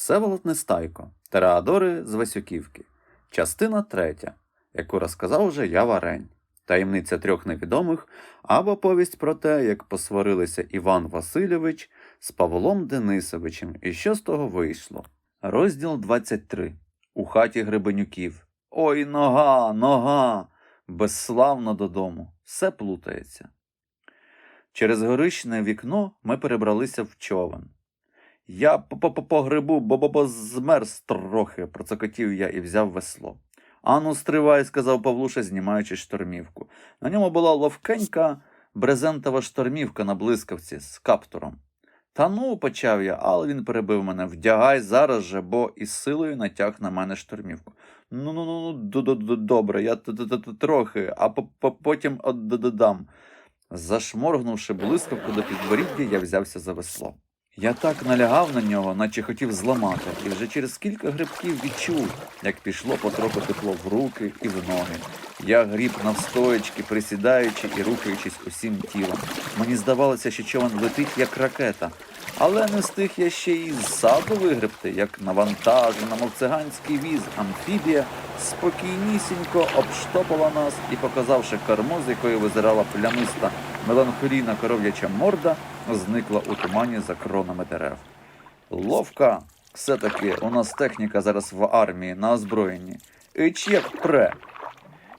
Всеволод Нестайко, Тереадори з Васюківки, частина третя, яку розказав вже я Варень, таємниця трьох невідомих або повість про те, як посварилися Іван Васильович з Павлом Денисовичем, і що з того вийшло. Розділ 23. У хаті Гребенюків. Ой, нога, нога! Безславно додому. Все плутається. Через горищне вікно ми перебралися в човен. Я по грибу, бо бо змерз трохи, процокотів я і взяв весло. Ану, стривай, сказав Павлуша, знімаючи штормівку. На ньому була ловкенька брезентова штормівка на блискавці з каптуром. Та ну, почав я, але він перебив мене. Вдягай зараз же, бо із силою натяг на мене штормівку. Ну ну ну ну добре, я трохи, а потім додам. Зашморгнувши блискавку до підборіддя, я взявся за весло. Я так налягав на нього, наче хотів зламати, і вже через кілька грибків відчув, як пішло потроху тепло в руки і в ноги. Я гріб навстоячки, присідаючи і рухаючись усім тілом. Мені здавалося, що човен летить, як ракета, але не встиг я ще й ззаду вигребти, як навантажена, мов циганський віз, амфібія спокійнісінько обштопала нас і, показавши кермо, з якої визирала плямиста меланхолійна коров'яча морда, зникла у тумані за кронами дерев. Ловка, все-таки у нас техніка зараз в армії на озброєнні. Іч як пре.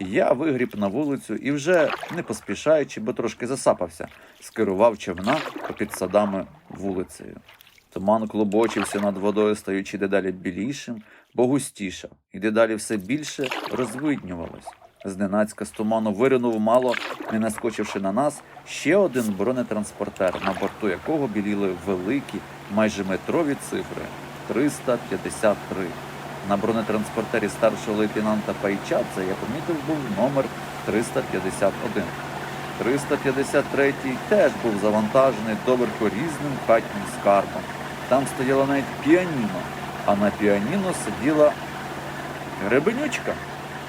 Я вигріб на вулицю і вже, не поспішаючи, бо трошки засапався, скерував човна попід садами вулицею. Туман клубочився над водою, стаючи дедалі білішим, бо густішав, і дедалі все більше розвиднювалось. Зненацька з туману виринув мало, не наскочивши на нас, ще один бронетранспортер, на борту якого біліли великі, майже метрові цифри 353. На бронетранспортері старшого лейтенанта Пайчадзе я помітив був номер 351. 353 теж був завантажений доверху різним хатнім скарбом. Там стояло навіть піаніно, а на піаніно сиділа гребенючка.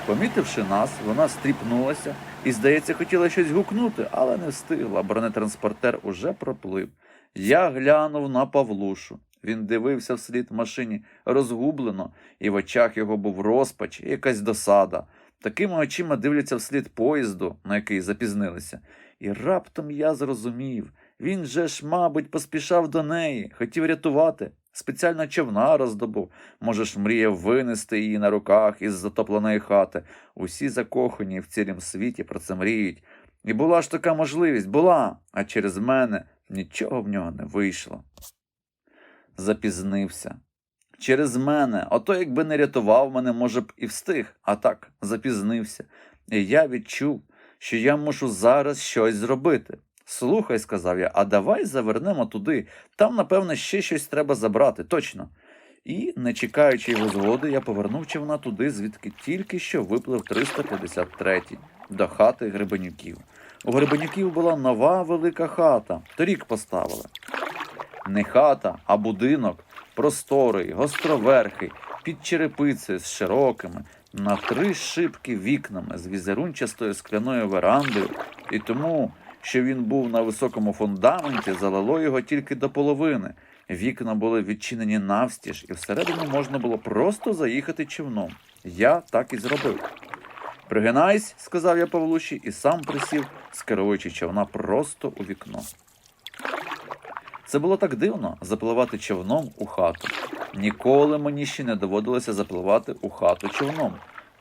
Помітивши нас, вона стріпнулася і, здається, хотіла щось гукнути, але не встигла. Бронетранспортер уже проплив. Я глянув на Павлушу. Він дивився вслід машині розгублено, і в очах його був розпач і якась досада. Такими очима дивляться вслід поїзду, на який запізнилися. І раптом я зрозумів він же ж, мабуть, поспішав до неї, хотів рятувати. Спеціально човна роздобув, може ж, мріяв винести її на руках із затопленої хати. Усі закохані в цілім світі про це мріють. І була ж така можливість, була, а через мене нічого в нього не вийшло. Запізнився. Через мене, ото якби не рятував мене, може б, і встиг, а так запізнився. І я відчув, що я мушу зараз щось зробити. Слухай, сказав я, а давай завернемо туди. Там, напевне, ще щось треба забрати, точно. І, не чекаючи його згоди, я повернув човна туди, звідки тільки що виплив 353-й, до хати Гребенюків. У Гребенюків була нова велика хата, торік поставили. Не хата, а будинок, просторий, гостроверхий, під черепицею з широкими, на три шибки вікнами з візерунчастою скляною верандою, і тому що він був на високому фундаменті, залило його тільки до половини. Вікна були відчинені навстіж, і всередину можна було просто заїхати човном. Я так і зробив. Пригинайсь, сказав я Павлуші, і сам присів, скеруючи човна просто у вікно. Це було так дивно запливати човном у хату. Ніколи мені ще не доводилося запливати у хату човном.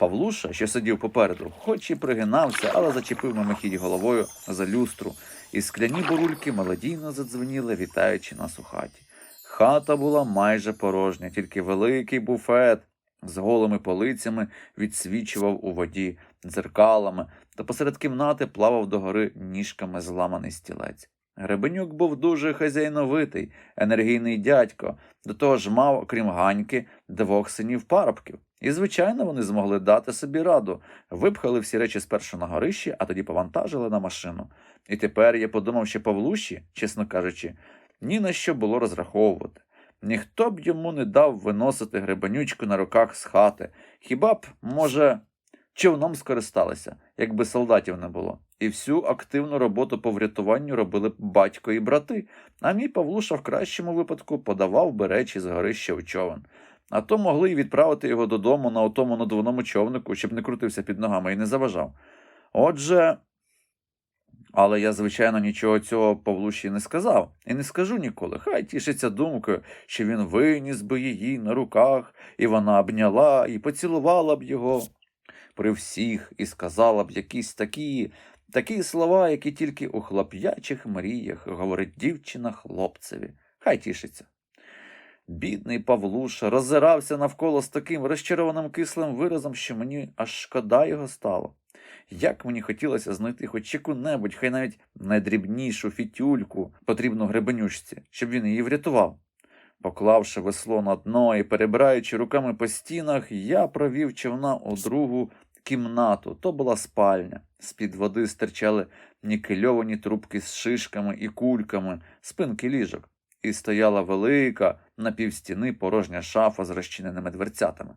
Павлуша, що сидів попереду, хоч і пригинався, але зачепив мимохідь головою за люстру, і скляні бурульки мелодійно задзвеніли, вітаючи нас у хаті. Хата була майже порожня, тільки великий буфет з голими полицями відсвічував у воді дзеркалами, та посеред кімнати плавав догори ніжками зламаний стілець. Гребенюк був дуже хазяйновитий, енергійний дядько, до того ж мав, окрім ганьки, двох синів парубків. І, звичайно, вони змогли дати собі раду, випхали всі речі спершу на горищі, а тоді повантажили на машину. І тепер я подумав, що Павлуші, чесно кажучи, ні на що було розраховувати. Ніхто б йому не дав виносити гребенючку на руках з хати. Хіба б, може, човном скористалися, якби солдатів не було. І всю активну роботу по врятуванню робили б батько і брати, а мій Павлуша в кращому випадку подавав би речі з горища в човен. А то могли й відправити його додому на отому надувному човнику, щоб не крутився під ногами і не заважав. Отже, але я, звичайно, нічого цього Павлуші не сказав і не скажу ніколи. Хай тішиться думкою, що він виніс би її на руках, і вона обняла і поцілувала б його при всіх і сказала б якісь такі, такі слова, які тільки у хлоп'ячих мріях говорить дівчина хлопцеві. Хай тішиться. Бідний Павлуша роззирався навколо з таким розчарованим кислим виразом, що мені аж шкода його стало. Як мені хотілося знайти хоч яку-небудь, хай навіть найдрібнішу фітюльку, потрібну гребенючці, щоб він її врятував. Поклавши весло на дно і перебираючи руками по стінах, я провів човна у другу кімнату. То була спальня. З-під води стирчали нікельовані трубки з шишками і кульками, спинки ліжок. І стояла велика на півстіни порожня шафа з розчиненими дверцятами.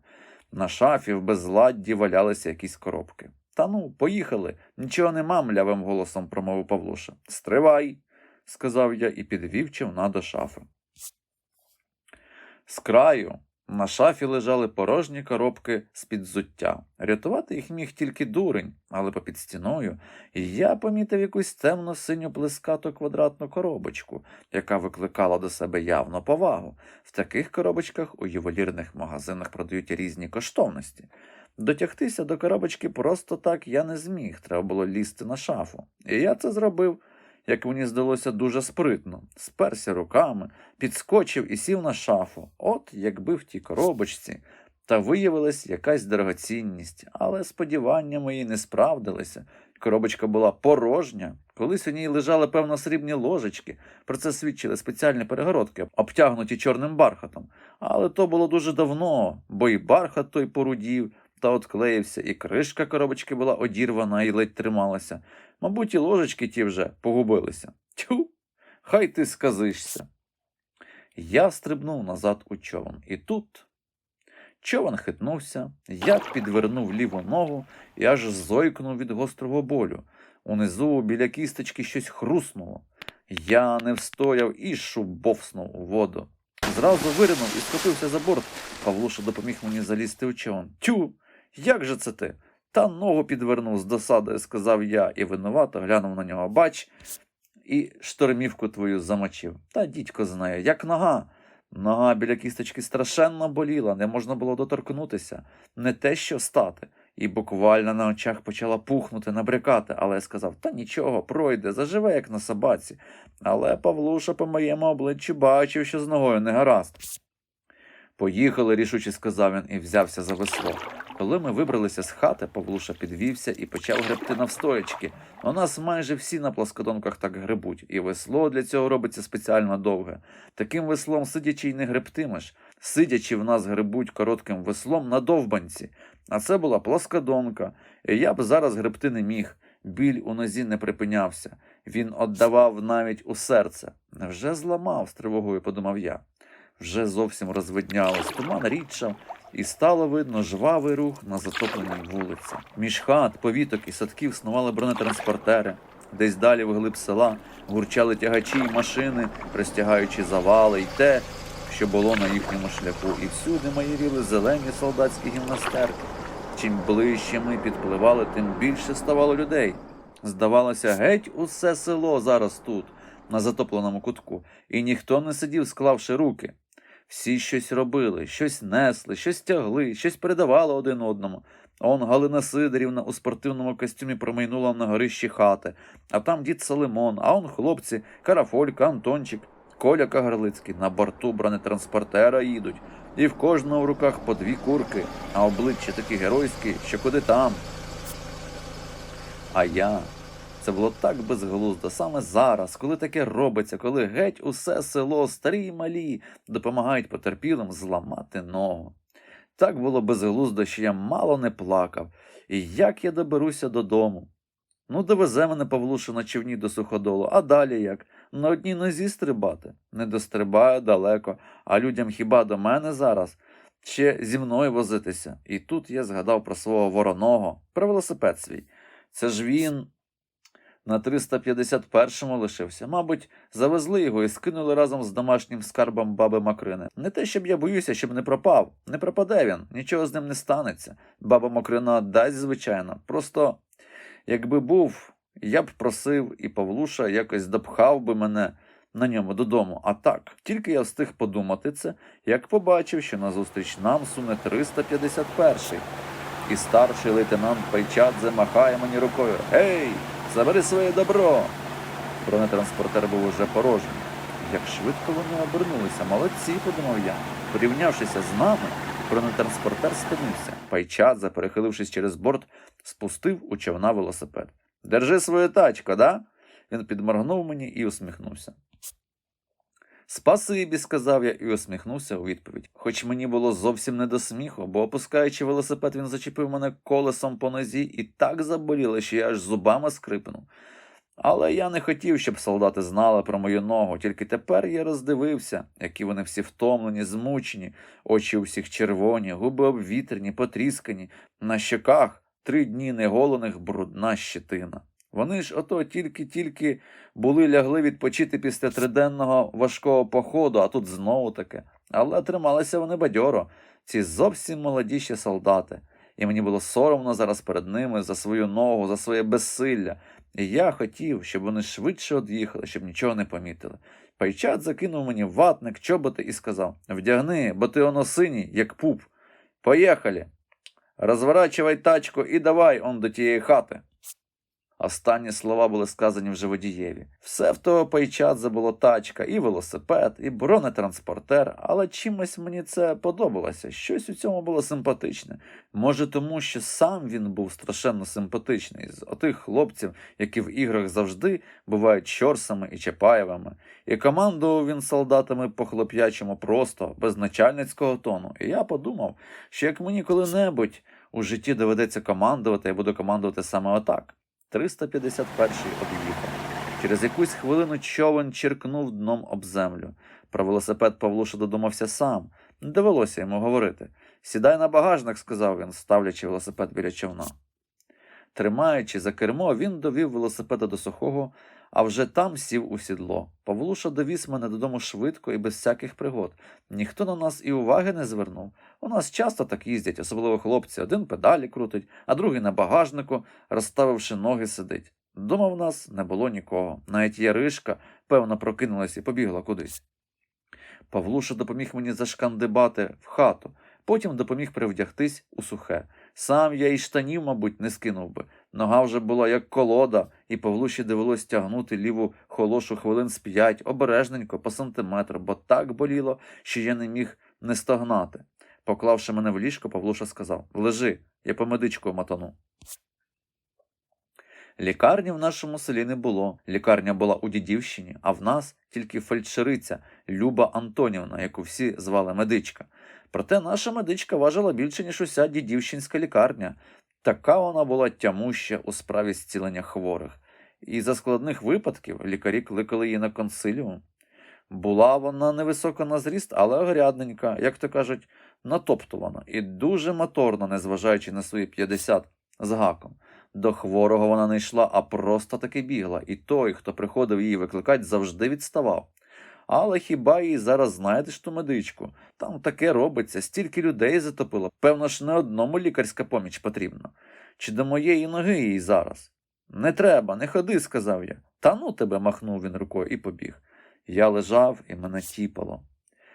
На шафі в безладді валялися якісь коробки. Та ну, поїхали. Нічого нема, млявим голосом промовив Павлуша. Стривай, сказав я і підвів човна до шафи. З краю на шафі лежали порожні коробки з-під зуття. Рятувати їх міг тільки дурень, але попід стіною я помітив якусь темно синю плескату квадратну коробочку, яка викликала до себе явно повагу. В таких коробочках у ювелірних магазинах продають різні коштовності. Дотягтися до коробочки просто так я не зміг, треба було лізти на шафу. І я це зробив, як мені здалося, дуже спритно. Сперся руками, підскочив і сів на шафу. От якби в тій коробочці. Та виявилась якась дорогоцінність, але сподівання мої не справдилися. Коробочка була порожня. Колись у ній лежали, певно, срібні ложечки. Про це свідчили спеціальні перегородки, обтягнуті чорним бархатом. Але то було дуже давно, бо і бархат той порудів та отклеївся, і кришка коробочки була одірвана і ледь трималася. Мабуть, і ложечки ті вже погубилися. Тю, хай ти сказишся. Я стрибнув назад у човен, і тут човен хитнувся, я підвернув ліву ногу і аж зойкнув від гострого болю. Унизу біля кісточки щось хруснуло. Я не встояв і шубовснув у воду. Зразу виринув і скотився за борт. Павлуша допоміг мені залізти у човен. Тю, як же це ти? Та ногу підвернув з досадою, сказав я, і винувато глянув на нього. Бач, і штормівку твою замочив. Та дідько знає, як нога. Нога біля кісточки страшенно боліла, не можна було доторкнутися, не те що стати, і буквально на очах почала пухнути, набрякати, але я сказав, та нічого, пройде, заживе, як на собаці. Але Павлуша по моєму обличчю бачив, що з ногою не гаразд. Поїхали, рішуче сказав він і взявся за весло. Коли ми вибралися з хати, Павлуша підвівся і почав гребти навстоячки. У нас майже всі на плоскодонках так гребуть, і весло для цього робиться спеціально довге. Таким веслом сидячи й не гребтимеш. Сидячи в нас гребуть коротким веслом на довбанці. А це була плоскодонка, і я б зараз гребти не міг. Біль у нозі не припинявся. Він отдавав навіть у серце. Невже зламав, з тривогою подумав я. Вже зовсім розвиднялось, туман рідшав, і стало видно жвавий рух на затопленій вулиці. Між хат, повіток і садків снували бронетранспортери. Десь далі вглиб села гурчали тягачі й машини, розтягаючи завали й те, що було на їхньому шляху, і всюди майоріли зелені солдатські гімнастерки. Чим ближче ми підпливали, тим більше ставало людей. Здавалося, геть усе село зараз тут, на затопленому кутку, і ніхто не сидів, склавши руки. Всі щось робили, щось несли, щось тягли, щось передавали один одному. Он Галина Сидорівна у спортивному костюмі промайнула на горищі хати, а там дід Салимон, а он хлопці, Карафолька, Антончик, Коля Кагарлицький на борту бронетранспортера їдуть, і в кожного в руках по дві курки, а обличчя такі геройські, що куди там. А я. Це було так безглуздо саме зараз, коли таке робиться, коли геть усе село, старі й малі, допомагають потерпілим зламати ногу. Так було безглуздо, що я мало не плакав, і як я доберуся додому. Ну, довезе мене Павлуша на човні до суходолу, а далі як? На одній нозі стрибати? Не дострибаю далеко, а людям хіба до мене зараз? Ще зі мною возитися. І тут я згадав про свого вороного, про велосипед свій. Це ж він. На 351-му лишився. Мабуть, завезли його і скинули разом з домашнім скарбом баби Макрини. Не те, щоб я боюся, щоб не пропав. Не пропаде він, нічого з ним не станеться. Баба Макрина дасть, звичайно. Просто, якби був, я б просив, і Павлуша якось допхав би мене на ньому додому. А так, тільки я встиг подумати це, як побачив, що назустріч нам суне 351-й. І старший лейтенант Пайчадзе махає мені рукою. Гей, забери своє добро. Бронетранспортер був уже порожній. Як швидко вони обернулися, молодці, подумав я. Порівнявшися з нами, бронетранспортер спинився. Пайчадзе, перехилившись через борт, спустив у човна велосипед. Держи свою тачку, да? Він підморгнув мені і усміхнувся. Спасибі, сказав я і усміхнувся у відповідь. Хоч мені було зовсім не до сміху, бо опускаючи велосипед, він зачепив мене колесом по нозі і так заболіло, що я аж зубами скрипнув. Але я не хотів, щоб солдати знали про мою ногу, тільки тепер я роздивився, які вони всі втомлені, змучені, очі у всіх червоні, губи обвітрені, потріскані, на щоках три дні неголених брудна щетина. Вони ж ото тільки-тільки були лягли відпочити після триденного важкого походу, а тут знову таке. Але трималися вони бадьоро, ці зовсім молоді ще солдати. І мені було соромно зараз перед ними за свою ногу, за своє безсилля. І я хотів, щоб вони швидше од'їхали, щоб нічого не помітили. Пайчат закинув мені ватник, чоботи і сказав: Вдягни, бо ти оно синій, як пуп. Поїхали. Розворачивай тачку і давай он до тієї хати. Останні слова були сказані вже водієві. Все в того пайчадзе було тачка, і велосипед, і бронетранспортер, але чимось мені це подобалося. Щось у цьому було симпатичне. Може, тому що сам він був страшенно симпатичний, з отих хлопців, які в іграх завжди бувають чорсами і чапаєвими. І командував він солдатами по хлоп'ячому просто, без начальницького тону. І я подумав, що як мені коли-небудь у житті доведеться командувати, я буду командувати саме отак. 351-й об'їхав. Через якусь хвилину човен черкнув дном об землю. Про велосипед Павлуша додумався сам. Не довелося йому говорити. Сідай на багажник, сказав він, ставлячи велосипед біля човна. Тримаючи за кермо, він довів велосипеда до сухого, а вже там сів у сідло. Павлуша довіз мене додому швидко і без всяких пригод. Ніхто на нас і уваги не звернув. У нас часто так їздять, особливо хлопці. Один педалі крутить, а другий на багажнику, розставивши ноги, сидить. Дома в нас не було нікого. Навіть Яришка, певно, прокинулась і побігла кудись. Павлуша допоміг мені зашкандибати в хату, потім допоміг привдягтись у сухе. Сам я і штанів, мабуть, не скинув би. Нога вже була як колода, і Павлуші довелось тягнути ліву холошу хвилин з п'ять, обережненько, по сантиметру, бо так боліло, що я не міг не стогнати. Поклавши мене в ліжко, Павлуша сказав Лежи, я по медичку мотану. Лікарні в нашому селі не було. Лікарня була у Дідівщині, а в нас тільки фельдшериця Люба Антонівна, яку всі звали медичка. Проте наша медичка важила більше, ніж уся дідівщинська лікарня. Така вона була тямуща у справі зцілення хворих. І за складних випадків лікарі кликали її на консиліум. Була вона невисока на зріст, але огрядненька, як то кажуть, натоптувана і дуже моторна, незважаючи на свої 50 з гаком. До хворого вона не йшла, а просто таки бігла, і той, хто приходив її викликати, завжди відставав. Але хіба їй зараз знайдеш ту медичку? Там таке робиться, стільки людей затопило. Певно ж, не одному лікарська поміч потрібна. Чи до моєї ноги їй зараз? Не треба, не ходи, сказав я. Та ну тебе, махнув він рукою і побіг. Я лежав і мене тіпало.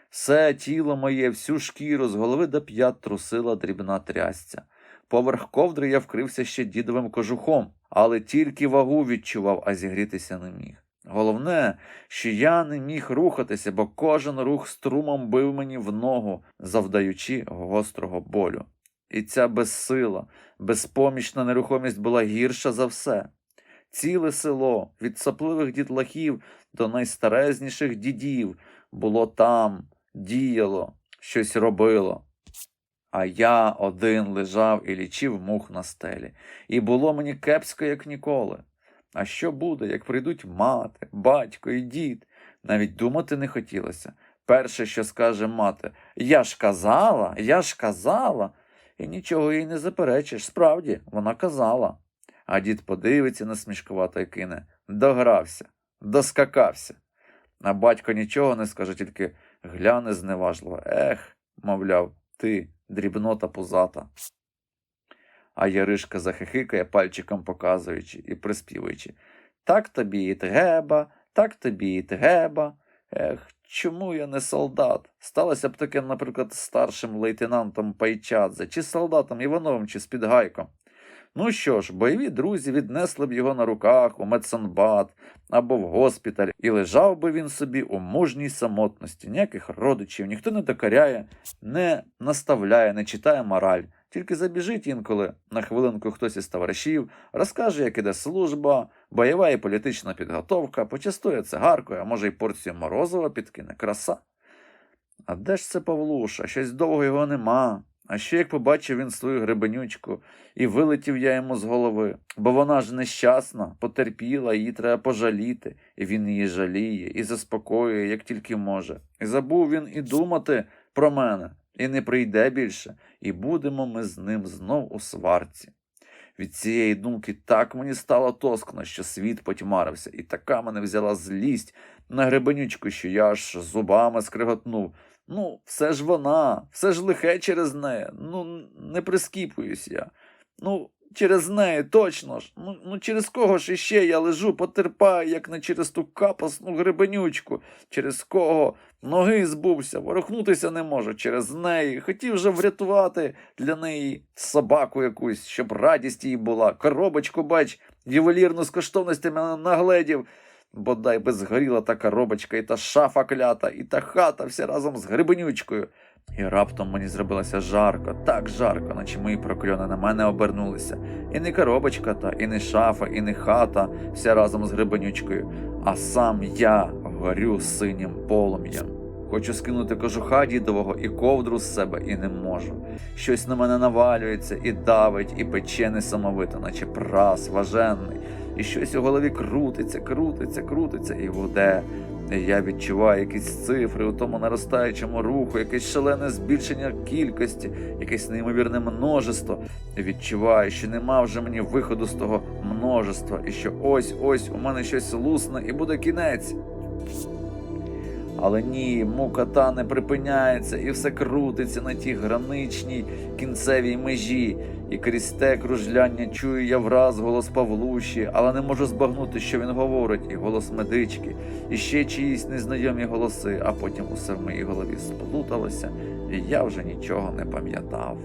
Все тіло моє, всю шкіру з голови до п'ят трусила дрібна трясця. Поверх ковдри я вкрився ще дідовим кожухом, але тільки вагу відчував, а зігрітися не міг. Головне, що я не міг рухатися, бо кожен рух струмом бив мені в ногу, завдаючи гострого болю. І ця безсила, безпомічна нерухомість була гірша за все. Ціле село, від сопливих дітлахів до найстарезніших дідів, було там, діяло, щось робило. А я один лежав і лічив мух на стелі, і було мені кепсько, як ніколи. А що буде, як прийдуть мати, батько і дід? Навіть думати не хотілося. Перше, що скаже мати, я ж казала, я ж казала, і нічого їй не заперечиш. Справді, вона казала. А дід подивиться насмішкувато і кине догрався, доскакався. А батько нічого не скаже, тільки гляне зневажливо. Ех, мовляв, ти, дрібнота пузата. А Яришка захихикає, пальчиком показуючи і приспівуючи. Так тобі і треба, так тобі і треба. Ех, чому я не солдат? Сталося б таке, наприклад, старшим лейтенантом Пайчадзе, чи солдатом Івановим, чи Спідгайком. Ну що ж, бойові друзі віднесли б його на руках у медсанбат або в госпіталь, і лежав би він собі у мужній самотності, ніяких родичів, ніхто не докаряє, не наставляє, не читає мораль. Тільки забіжить інколи на хвилинку хтось із товаришів, розкаже, як іде служба, бойова і політична підготовка, почастує цигаркою, а може й порцію морозива підкине краса. А де ж це Павлуша? Щось довго його нема. А ще як побачив він свою гребенючку, і вилетів я йому з голови, бо вона ж нещасна, потерпіла, її треба пожаліти, і він її жаліє, і заспокоює, як тільки може. І забув він і думати про мене, і не прийде більше, і будемо ми з ним знов у сварці. Від цієї думки так мені стало тоскно, що світ потьмарився, і така мене взяла злість на гребенючку, що я аж зубами скриготнув. Ну, все ж вона, все ж лихе через неї. Ну, не прискіпуюсь я. Ну, через неї, точно ж. Ну, ну через кого ж іще я лежу, потерпаю, як не через ту капосну гребенючку, через кого ноги збувся, ворухнутися не можу через неї. Хотів же врятувати для неї собаку якусь, щоб радість їй була. Коробочку, бач, ювелірну з коштовностями нагледів. Бодай би згоріла та коробочка, і та шафа клята, і та хата вся разом з грибенючкою. І раптом мені зробилося жарко, так жарко, наче мої прокльони на мене обернулися. І не коробочка та, і не шафа, і не хата, вся разом з грибенючкою, а сам я горю синім полум'ям. Хочу скинути кожуха дідового і ковдру з себе, і не можу. Щось на мене навалюється і давить, і пече несамовито, наче прас важенний. І щось у голові крутиться, крутиться, крутиться і гуде. Я відчуваю якісь цифри у тому наростаючому руху, якесь шалене збільшення кількості, якесь неймовірне множество. Відчуваю, що нема вже мені виходу з того множества, і що ось ось у мене щось лусне і буде кінець. Але ні, мука та не припиняється, і все крутиться на тій граничній кінцевій межі. І крізь те кружляння чую я враз голос Павлуші, але не можу збагнути, що він говорить, і голос медички, і ще чиїсь незнайомі голоси, а потім усе в моїй голові сплуталося, і я вже нічого не пам'ятав.